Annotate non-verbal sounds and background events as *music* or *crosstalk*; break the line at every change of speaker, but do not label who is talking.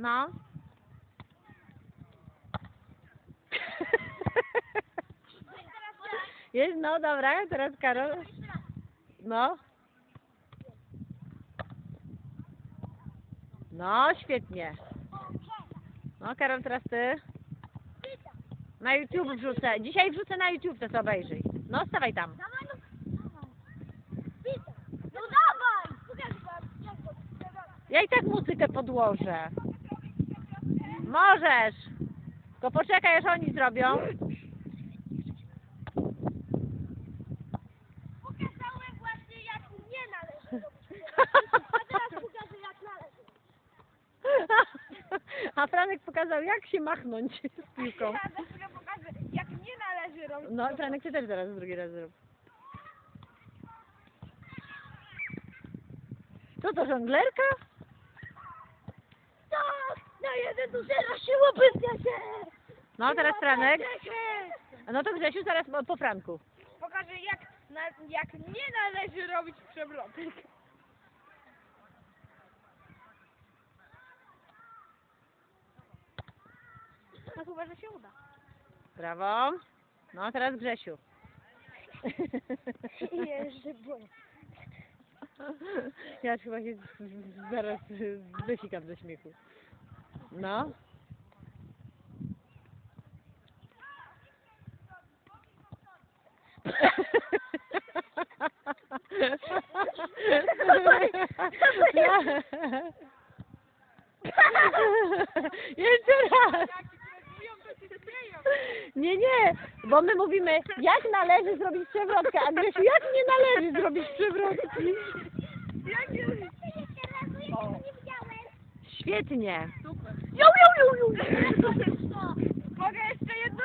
No. *laughs* Jest, no dobra, teraz Karol. No. No, świetnie. No, Karol, teraz ty. Na YouTube wrzucę. Dzisiaj wrzucę na YouTube, to sobie obejrzyj. No, stawaj tam. Ja i tak muzykę podłożę. Możesz. Tylko poczekaj, aż oni zrobią.
Pokazałem właśnie, jak nie należy robić. A teraz pokażę, jak należy.
A Franek pokazał, jak się machnąć z piłką.
Ja za chwilę pokażę, jak nie należy robić.
No, Franek, ty też zaraz drugi raz zrób. Co to, żonglerka?
Jeden się łopyska się!
No, teraz Franek. No to Grzesiu, zaraz po, Franku.
Pokażę, jak, na, jak nie należy robić przewrotek. No chyba, że się uda.
Brawo. No, teraz Grzesiu. *laughs*
Jeszcze boję.
Ja chyba się zaraz wysikam ze śmiechu. No. Jeszcze raz. Nie, nie, bo my mówimy, jak należy zrobić przewrotkę, a Grzesiu, jak nie należy zrobić przewrotki? Świetnie.
Jau, jau, jau, jau. Mogę jeszcze jedno?